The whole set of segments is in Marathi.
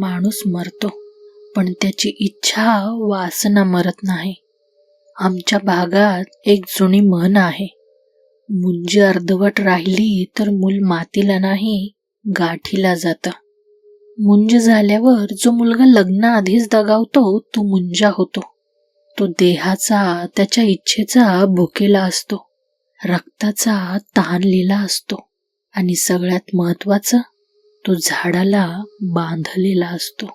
माणूस मरतो पण त्याची इच्छा वासना मरत नाही. आमच्या भागात एक जुनी म्हण आहे मुंजी अर्धवट राहिली तर मूल मातीला नाही गाठीला जातं. मुंज झाल्यावर जो मुलगा लग्नाआधीच दगावतो तो मुंजा होतो. तो देहाचा त्याच्या इच्छेचा भुकेला असतो. रक्ताचा ताणलेला असतो. आणि सगळ्यात महत्वाचं तो झाडाला बांधलेला असतो.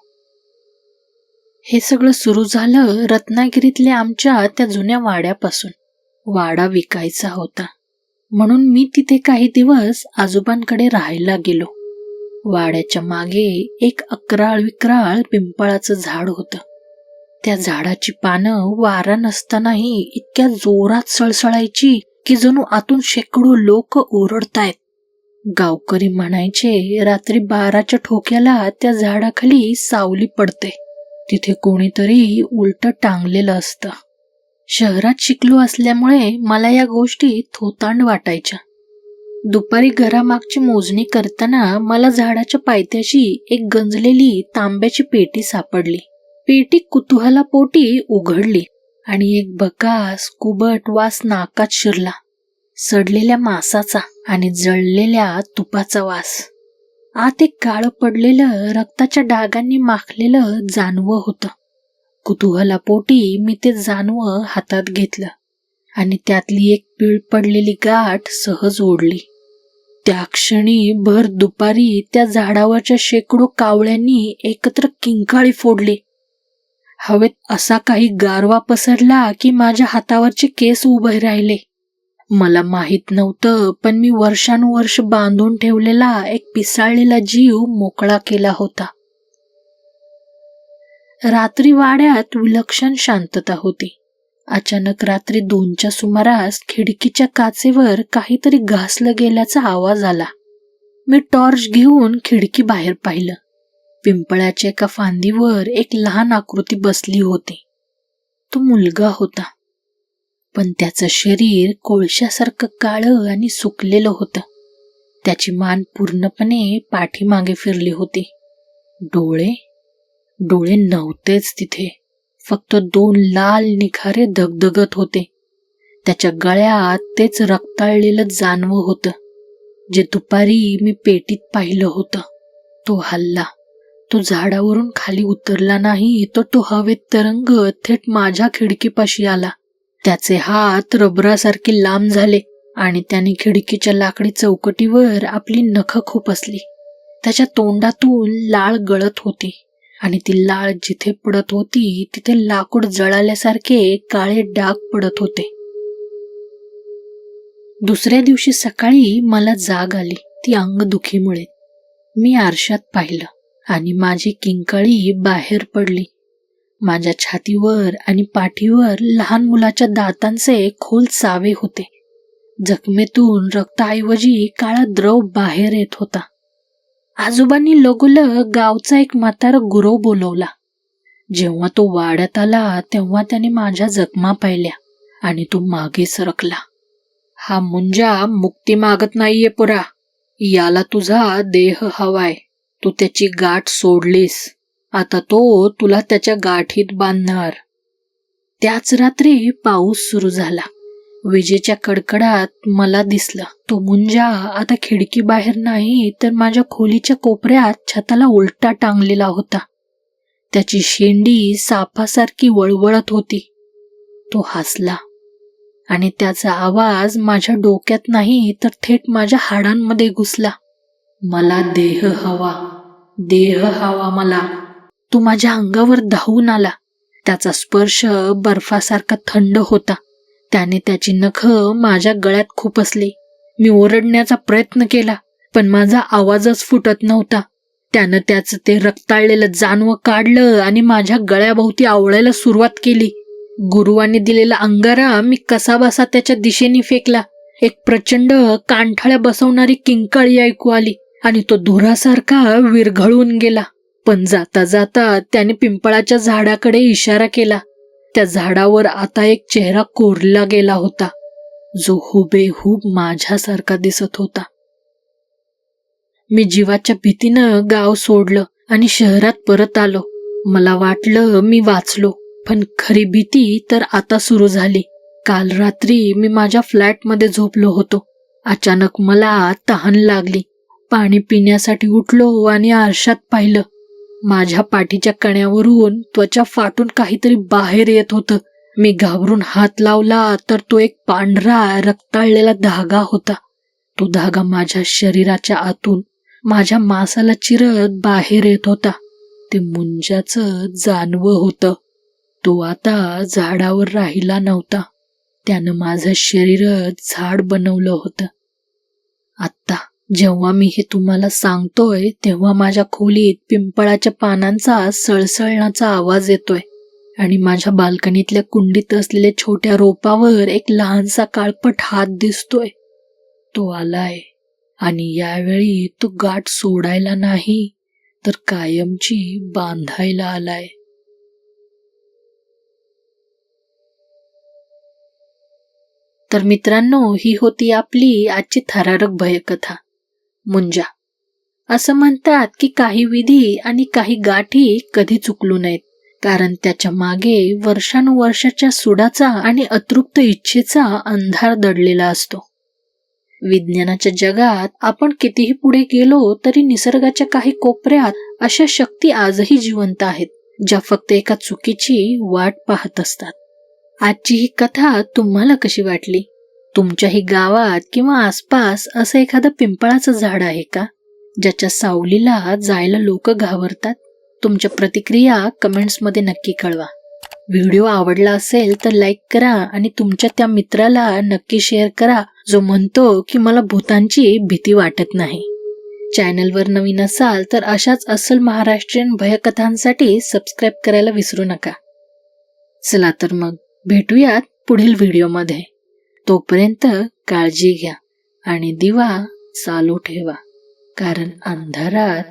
हे सगळं सुरू झालं रत्नागिरीतल्या आमच्या त्या जुन्या वाड्यापासून. वाडा विकायचा होता. म्हणून मी तिथे काही दिवस आजोबांकडे राहायला गेलो. वाड्याच्या मागे एक अकराळ विक्राळ पिंपळाचं झाड होतं. त्या झाडाची पानं वारा नसतानाही इतक्या जोरात सळसळायची की जणू आतून शेकडो लोक ओरडतायत. गावकरी म्हणायचे रात्री बाराच्या ठोक्याला त्या झाडाखाली सावली पडते. तिथे कोणीतरी उलट टांगलेलं असतं. शहरात शिकलो असल्यामुळे मला या गोष्टी थोतांड वाटायच्या. दुपारी घरामागची मोजणी करताना मला झाडाच्या पायथ्याशी एक गंजलेली तांब्याची पेटी सापडली. पेटी कुतूहलापोटी उघडली आणि एक बकास कुबट वास नाकात शिरला. सडलेल्या मासाचा आणि जळलेल्या तुपाचा वास. आत एक काळं पडलेलं रक्ताच्या डागांनी माखलेलं जानवं होतं. कुतूहलापोटी मी ते जानवं हातात घेतलं आणि त्यातली एक पीळ पडलेली गाठ सहज ओढली. त्या क्षणी भर दुपारी त्या झाडावरच्या शेकडो कावळ्यांनी एकत्र किंकाळी फोडली. हवेत असा काही गारवा पसरला की माझ्या हातावरचे केस उभे राहिले. मला माहीत नव्हतं पण मी वर्षानुवर्ष बांधून ठेवलेला एक पिसाळलेला जीव मोकळा केला होता. रात्री वाड्यात विलक्षण शांतता होती. अचानक रात्री दोनच्या सुमारास खिडकीच्या काचेवर काहीतरी घासलं गेल्याचा आवाज आला. मी टॉर्च घेऊन खिडकी बाहेर पाहिलं. पिंपळाच्या एका फांदीवर एक लहान आकृती बसली होती. तो मुलगा होता. पण त्याचं शरीर कोळशासारखं काळं आणि सुकलेलं होतं. त्याची मान पूर्णपणे पाठीमागे फिरली होती. डोळे? डोळे नव्हतेच तिथे. फक्त दोन लाल निखारे धगधगत होते. त्याच्या गळ्यात तेच रक्ताळलेलं जानवं होतं जे दुपारी मी पेटीत पाहिलं होतं. तो हल्ला. तो झाडावरून खाली उतरला नाही तर तो हवेत तरंगत थेट माझ्या खिडकीपाशी आला. त्याचे हात रबरासारखे लांब झाले आणि त्याने खिडकीच्या लाकडी चौकटीवर आपली नख खुपसली. त्याच्या तोंडातून लाळ गळत होती आणि ती लाळ जिथे पडत होती तिथे लाकूड जळाल्यासारखे काळे डाग पडत होते. दुसऱ्या दिवशी सकाळी मला जाग आली ती अंगदुखीमुळे. मी आरशात पाहिलं आणि माझी किंकाळी बाहेर पडली. माझ्या छातीवर आणि पाठीवर लहान मुलाच्या दातांचे खोल चावे होते. जखमेतून रक्ताऐवजी काळा द्रव बाहेर येत होता. आजोबांनी लगोलग गावचा एक म्हातारा गुरव बोलवला. जेव्हा तो वाड्यात आला तेव्हा त्याने माझ्या जखमा पाहिल्या आणि तो मागे सरकला. हा मुंजा मुक्ती मागत नाहीये पुरा. याला तुझा देह हवाय. तू त्याची गाठ सोडलीस. आता तो तुला त्याच्या गाठीत बांधणार. त्याच रात्री पाऊस सुरू झाला. विजेच्या कडकडात मला दिसलं. तो मुंजा आता खिडकी बाहेर नाही तर माझ्या खोलीच्या कोपऱ्यात छताला उलटा टांगलेला होता. त्याची शेंडी सापासारखी वळवळत होती. तो हसला. आणि त्याचा आवाज माझ्या डोक्यात नाही तर थेट माझ्या हाडांमध्ये घुसला. मला देह हवा. देह हवा मला. तो माझ्या अंगावर धावून आला. त्याचा स्पर्श बर्फासारखा थंड होता. त्याने त्याची नख माझ्या गळ्यात खुपसली मी ओरडण्याचा प्रयत्न केला पण माझा आवाजच फुटत नव्हता. त्यानं त्याचं ते रक्ताळलेलं जानवं काढलं आणि माझ्या गळ्याभोवती आवळायला सुरुवात केली. गुरुवाने दिलेला अंगारा मी कसाबसा त्याच्या दिशेने फेकला. एक प्रचंड कांठाळ्या बसवणारी किंकाळी ऐकू आली आणि तो धुरासारखा विरघळून गेला. पण जाता जाता त्याने पिंपळाच्या झाडाकडे इशारा केला. त्या झाडावर आता एक चेहरा कोरला गेला होता जो हुबेहूब माझ्यासारखा दिसत होता. मी जीवाच्या भीतीनं गाव सोडलं आणि शहरात परत आलो. मला वाटलं मी वाचलो पण खरी भीती तर आता सुरू झाली. काल रात्री मी माझ्या फ्लॅटमध्ये झोपलो होतो. अचानक मला तहान लागली. पाणी पिण्यासाठी उठलो आणि आरशात पाहिलं. माझ्या पाठीच्या कण्यावरून त्वचा फाटून काहीतरी बाहेर येत होतं. मी घाबरून हात लावला तर तो एक पांढरा रक्ताळलेला धागा होता. तो धागा माझ्या शरीराच्या आतून माझ्या मासाला चिरत बाहेर येत होता. ते मुंजाचं जानवं होतं. तो आता झाडावर राहिला नव्हता. त्यानं माझं शरीरच झाड बनवलं होतं. आत्ता जेव्हा मी हे तुम्हाला सांगतोय तेव्हा माझ्या खोलीत पिंपळाच्या पानांचा सळसळण्याचा आवाज येतोय आणि माझ्या बाल्कनीतल्या कुंडीत असलेल्या छोट्या रोपावर एक लहानसा काळपट हात दिसतोय. तो आलाय आणि यावेळी तो गाठ सोडायला नाही तर कायमची बांधायला आलाय. तर मित्रांनो ही होती आपली आजची थरारक भयकथा. मुंजा. असं म्हणतात की काही विधी आणि काही गाठी कधी चुकलू नयेत कारण त्याच्यामागे वर्षानुवर्षाच्या सुडाचा आणि अतृप्त इच्छेचा अंधार दडलेला असतो. विज्ञानाच्या जगात आपण कितीही पुढे गेलो तरी निसर्गाच्या काही कोपऱ्यात अशा शक्ती आजही जिवंत आहेत ज्या फक्त एका चुकीची वाट पाहत असतात. आजची ही कथा तुम्हाला कशी वाटली? तुमच्याही गावात किंवा आसपास असं एखादं पिंपळाचं झाड आहे का? ज्याच्या सावलीला जायला लोक घाबरतात? तुमच्या प्रतिक्रिया कमेंट्समध्ये नक्की कळवा. व्हिडिओ आवडला असेल तर लाईक करा आणि तुमच्या त्या मित्राला नक्की शेअर करा जो म्हणतो की मला भूतांची भीती वाटत नाही. चॅनलवर नवीन असाल तर अशाच अस्सल महाराष्ट्रीयन भयकथांसाठी सबस्क्राईब करायला विसरू नका. चला तर मग भेटूयात पुढील व्हिडिओमध्ये. तोपर्यंत काळजी घ्या आणि दिवा चालू ठेवा कारण अंधारात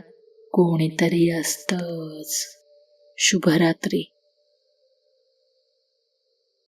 कोणीतरी असतच. शुभरात्री.